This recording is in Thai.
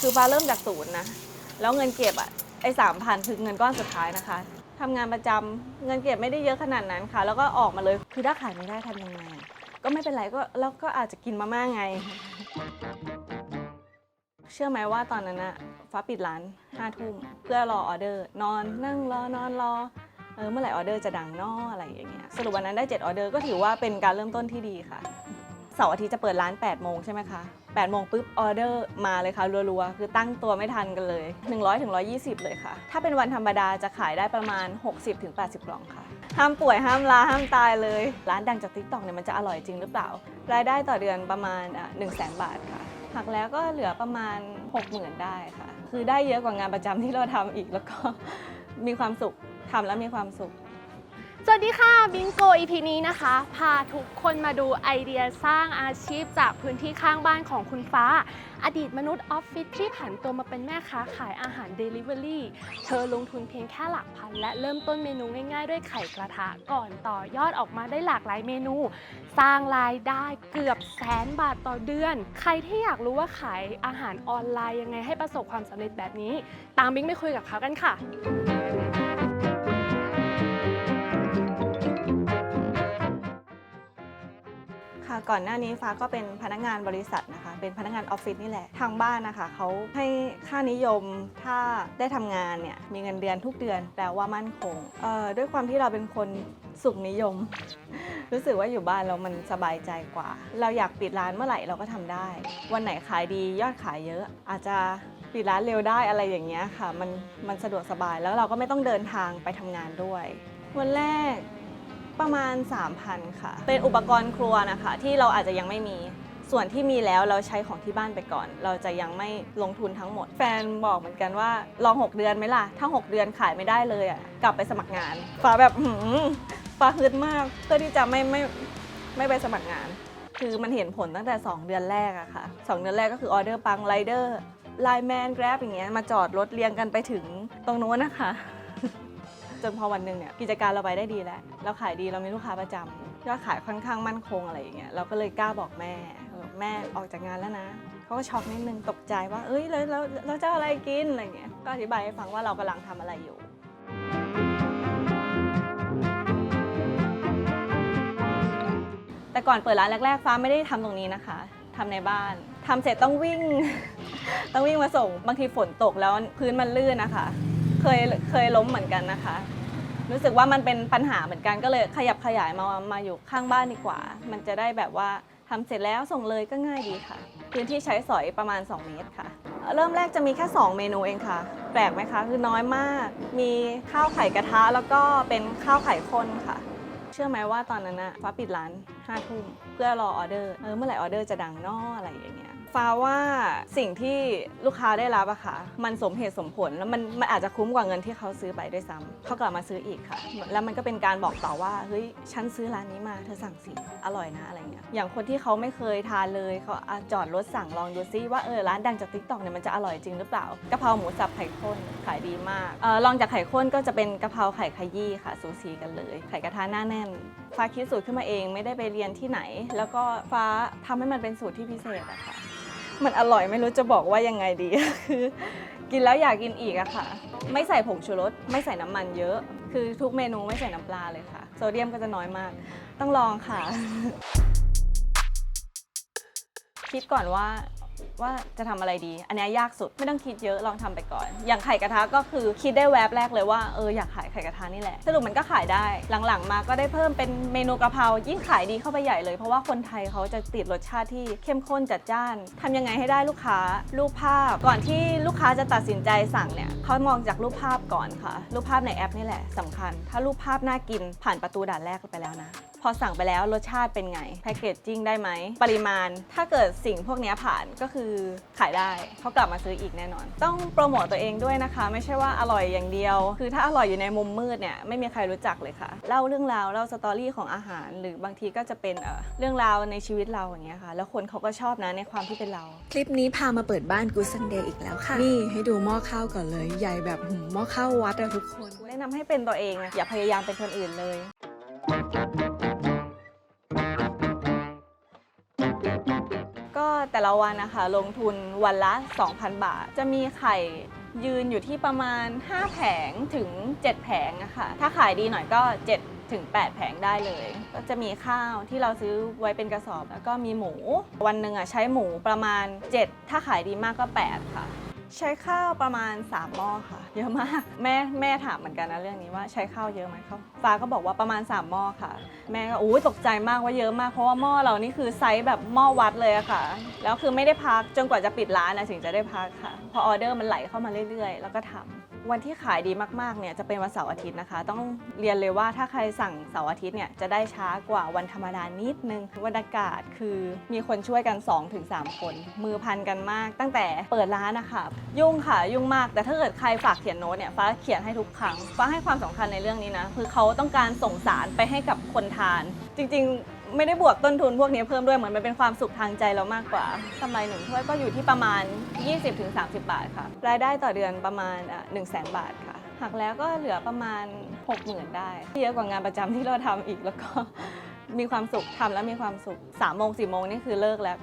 คือฟ้าเริ่มจากศูนย์นะ แล้วเงินเก็บอะไอ้สามพันคือเงินก้อนสุดท้ายนะคะทำงานประจำเงินเก็บไม่ได้เยอะขนาดนั้นค่ะ แล้วก็ออกมาเลยคือถ้าขายไม่ได้ทำยังไงก็ไม่เป็นไรก็แล้วก็อาจจะกินมาม่าไง เชื่อไหมว่าตอนนั้นอะฟ้าปิดร้านห้าทุ่มเพื่อรอออเดอร์ นอนนั่งรอนอนรอเออเมื่อไหร่ออเดอร์จะดังนออะไรอย่างเงี้ยสรุปวันนั้นได้7ออเดอร์ก็ถือว่าเป็นการเริ่มต้นที่ดีค่ะ เสาร์อาทิตย์จะเปิดร้าน 8 โมงใช่ไหมคะ 8 โมงปุ๊บออเดอร์มาเลยค่ะรัวๆ คือตั้งตัวไม่ทันกันเลย 100ถึง120 เลยค่ะ ถ้าเป็นวันธรรมดาจะขายได้ประมาณ60ถึง80กล่องค่ะ ห้ามป่วยห้ามลาห้ามตายเลย ร้านดังจาก t ิ k t o k เนี่ยมันจะอร่อยจริงหรือเปล่า รายได้ต่อเดือนประมาณ 1 0 0 0 0แบาทค่ะหักแล้วก็เหลือประมาณ 60,000 ได้ค่ะ คือได้เยอะกว่างานประจำที่เราทำอีกแล้วก็มีความสุขทำแล้วมีความสุข สวัสดีค่ะบิงโก EP นี้นะคะ พาทุกคนมาดูไอเดียสร้างอาชีพจากพื้นที่ข้างบ้านของคุณฟ้า อดีตมนุษย์ออฟฟิศที่ผันตัวมาเป็นแม่ค้าขายอาหาร Delivery เธอลงทุนเพียงแค่หลักพัน และเริ่มต้นเมนูง่ายๆ ด้วยไข่กระทะก่อนต่อยอดออกมาได้หลากหลายเมนู สร้างรายได้เกือบแสนบาทต่อเดือน ใครที่อยากรู้ว่าขายอาหารออนไลน์ยังไงให้ประสบความสำเร็จแบบนี้ ตามบิงไปคุยกับเขากันค่ะ ก่อนหน้านี้ฟ้าก็เป็นพนักงานบริษัทนะคะ เป็นพนักงานออฟฟิศนี่แหละ ทางบ้านนะคะเขาให้ค่านิยมถ้าได้ทำงานเนี่ยมีเงินเดือนทุกเดือนแปลว่ามั่นคงเอ่อด้วยความที่เราเป็นคนสุขนิยม รู้สึกว่าอยู่บ้านเรามันสบายใจกว่า เราอยากปิดร้านเมื่อไหร่เราก็ทำได้ วันไหนขายดียอดขายเยอะ อาจจะปิดร้านเร็วได้อะไรอย่างเงี้ยค่ะ มันมันสะดวกสบายแล้วเราก็ไม่ต้องเดินทางไปทำงานด้วย วันแรก ประมาณ 3,000 ค่ะ เป็นอุปกรณ์ครัวนะคะ ที่เราอาจจะยังไม่มี ส่วนที่มีแล้วเราใช้ของที่บ้านไปก่อน เราจะยังไม่ลงทุนทั้งหมด แฟนบอกเหมือนกันว่าลอง 6 เดือนไหมล่ะ ถ้า 6 เดือนขายไม่ได้เลยอะกลับไปสมัครงานฟ้าแบบหืมฟ้าฮึดมากเพื่อที่จะไม่ไม่ไม่ไปสมัครงาน คือมันเห็นผลตั้งแต่ 2 เดือนแรกอะค่ะ 2 เดือนแรกก็คือออเดอร์ปังไรเดอร์ไลแมนแกร็บอย่างเงี้ยมาจอดรถเรียงกันไปถึงตรงโน้นนะคะ จนพอวันหนึ่งเนี่ยกิจการเราไปได้ดีแล้วเราขายดีเรามีลูกค้าประจำยอดขายค่อนข้างมั่นคงอะไรอย่างเงี้ยเราก็เลยกล้าบอกแม่บอกแม่ออกจากงานแล้วนะเขาก็ช็อกนิดนึงตกใจว่า เอ้ยแล้วแล้วเราจะอาอะไรกินอะไรเงี้ยก็อธิบายให้ฟังว่าเรากำลังทำอะไรอยู่แต่ก่อนเปิดร้านแรก ๆ ฟ้าไม่ได้ทำตรงนี้นะคะทำในบ้านทำเสร็จต้องวิ่ง ต้องวิ่งมาส่ง บางทีฝนตกแล้วพื้นมันลื่นนะคะ เคยเคยล้มเหมือนกันนะคะ รู้สึกว่ามันเป็นปัญหาเหมือนกันก็เลยขยับขยายมามาอยู่ข้างบ้านดีกว่า มันจะได้แบบว่าทำเสร็จแล้วส่งเลยก็ง่ายดีค่ะ พื้นที่ใช้สอยประมาณ 2 เมตรค่ะ เริ่มแรกจะมีแค่ 2 เมนูเองค่ะ แปลกไหมคะ คือน้อยมาก มีข้าวไข่กระทะแล้วก็เป็นข้าวไข่ข้นค่ะ เชื่อไหมว่าตอนนั้นอะฟ้าปิดร้านห้าทุ่มเพื่อรอออเดอร์ เออเมื่อไหร่ออเดอร์จะดังนออะไรอย่างเงี้ย ฟ้าว่าสิ่งที่ลูกค้าได้รับอะค่ะ มันสมเหตุสมผลแล้วมันมันอาจจะคุ้มกว่าเงินที่เขาซื้อไปด้วยซ้ำเขากลับมาซื้ออีกค่ะ แล้วมันก็เป็นการบอกต่อว่าเฮ้ยฉันซื้อร้านนี้มาเธอสั่งสิอร่อยนะอะไรเงี้ยอย่างคนที่เขาไม่เคยทานเลยเขาอะจอดรถสั่งลองดูซิว่าเออร้านดังจากติ๊กตอกเนี่ยมันจะอร่อยจริงหรือเปล่ากะเพราหมูสับไข่ข้นขายดีมากเออลองจากไข่ข้นก็จะเป็นกะเพราไข่ขยี้ค่ะสูสีกันเลย ไข่กระทะหน้าแน่น ฟ้าคิดสูตรขึ้นมาเองไม่ได้ไปเรียนที่ไหน แล้วก็ฟ้าทำให้มันเป็นสูตรที่พิเศษอะค่ะ มันอร่อยไม่รู้จะบอกว่ายังไงดี คือกินแล้วอยากกินอีกอะค่ะ ไม่ใส่ผงชูรสไม่ใส่น้ำมันเยอะ คือทุกเมนูไม่ใส่น้ำปลาเลยค่ะ โซเดียมก็จะน้อยมาก ต้องลองค่ะ คิดก่อนว่า ว่าจะทำอะไรดี อันเนี้ยยากสุดไม่ต้องคิดเยอะลองทำไปก่อน อย่างไข่กระทะก็คือคิดได้แวบแรกเลยว่าเอออยากขายไข่กระทะนี่แหละสรุปมันก็ขายได้ หลังๆ มาก็ได้เพิ่มเป็นเมนูกะเพรายิ่งขายดีเข้าไปใหญ่เลย เพราะว่าคนไทยเขาจะติดรสชาติที่เข้มข้นจัดจ้านทำยังไงให้ได้ลูกค้ารูปภาพ ก่อนที่ลูกค้าจะตัดสินใจสั่งเนี่ยเขามองจากรูปภาพก่อนค่ะ รูปภาพในแอปนี่แหละสำคัญ ถ้ารูปภาพน่ากินผ่านประตูด่านแรกไปแล้วนะ พอสั่งไปแล้วรสชาติเป็นไงแพคเกจจิ้งได้ไหม ปริมาณถ้าเกิดสิ่งพวกเนี้ยผ่านก็คือขายได้เขากลับมาซื้ออีกแน่นอน ต้องโปรโมตตัวเองด้วยนะคะ ไม่ใช่ว่าอร่อยอย่างเดียว คือถ้าอร่อยอยู่ในมุมมืดเนี่ยไม่มีใครรู้จักเลยค่ะเล่าเรื่องราวเล่าสตอรี่ของอาหาร หรือบางทีก็จะเป็นเอ่อเรื่องราวในชีวิตเราอย่างเงี้ยค่ะ แล้วคนเขาก็ชอบนะในความที่เป็นเรา คลิปนี้พามาเปิดบ้านกูซันเดย์อีกแล้วค่ะนี่ให้ดูหม้อข้าวก่อนเลย ใหญ่แบบหืมหม้อข้าววัดอะทุกคน แนะนำให้เป็นตัวเองอะอย่าพยายามเป็นคนอื่นเลยก็ แต่ละวันนะคะ ลงทุนวันละ 2,000 บาท จะมีไข่ยืนอยู่ที่ประมาณ 5 แผงถึง 7 แผงนะคะ ถ้าขายดีหน่อยก็ 7 ถึง 8 แผงได้เลย ก็จะมีข้าวที่เราซื้อไว้เป็นกระสอบ แล้วก็มีหมู วันหนึ่งอะใช้หมูประมาณ 7 ถ้าขายดีมากก็ 8 ค่ะ ใช้ข้าวประมาณ3หม้อค่ะ เยอะมาก แม่แม่ถามเหมือนกันนะเรื่องนี้ว่าใช้ข้าวเยอะไหมเขาฟ้าก็บอกว่าประมาณ3หม้อค่ะ แม่ก็อู้ตกใจมากว่าเยอะมากเพราะว่าหม้อเรานี่คือไซส์แบบหม้อวัดเลยอะค่ะ แล้วคือไม่ได้พักจนกว่าจะปิดร้านนะถึงจะได้พักค่ะ พอออเดอร์มันไหลเข้ามาเรื่อยๆ แล้วก็ทำ วันที่ขายดีมากๆเนี่ยจะเป็นวันเสาร์อาทิตย์นะคะ ต้องเรียนเลยว่าถ้าใครสั่งเสาร์อาทิตย์เนี่ยจะได้ช้ากว่าวันธรรมดานิดนึงบรรยากาศคือมีคนช่วยกัน 2-3 คน มือพันกันมาก ตั้งแต่เปิดร้านนะคะยุ่งค่ะยุ่งมาก แต่ถ้าเกิดใครฝากเขียนโน้ตเนี่ยฟ้าเขียนให้ทุกครั้งฟ้าให้ความสำคัญในเรื่องนี้นะคือเขาต้องการส่งสารไปให้กับคนทาน จริง ๆ ไม่ได้บวกต้นทุนพวกนี้เพิ่มด้วยเหมือนมันเป็นความสุขทางใจเรามากกว่ากำไรหนึ่งถ้วยก็อยู่ที่ประมาณ 20-30 บาทค่ะ รายได้ต่อเดือนประมาณ1 0 0 0 0แบาทค่ะหักแล้วก็เหลือประมาณ 60,000 ได้ เยอะกว่างานประจำที่เราทำอีกแล้วก็มีความสุขทำแล้วมีความสุข3โมง4โมงนี่คือเลิกแล้ว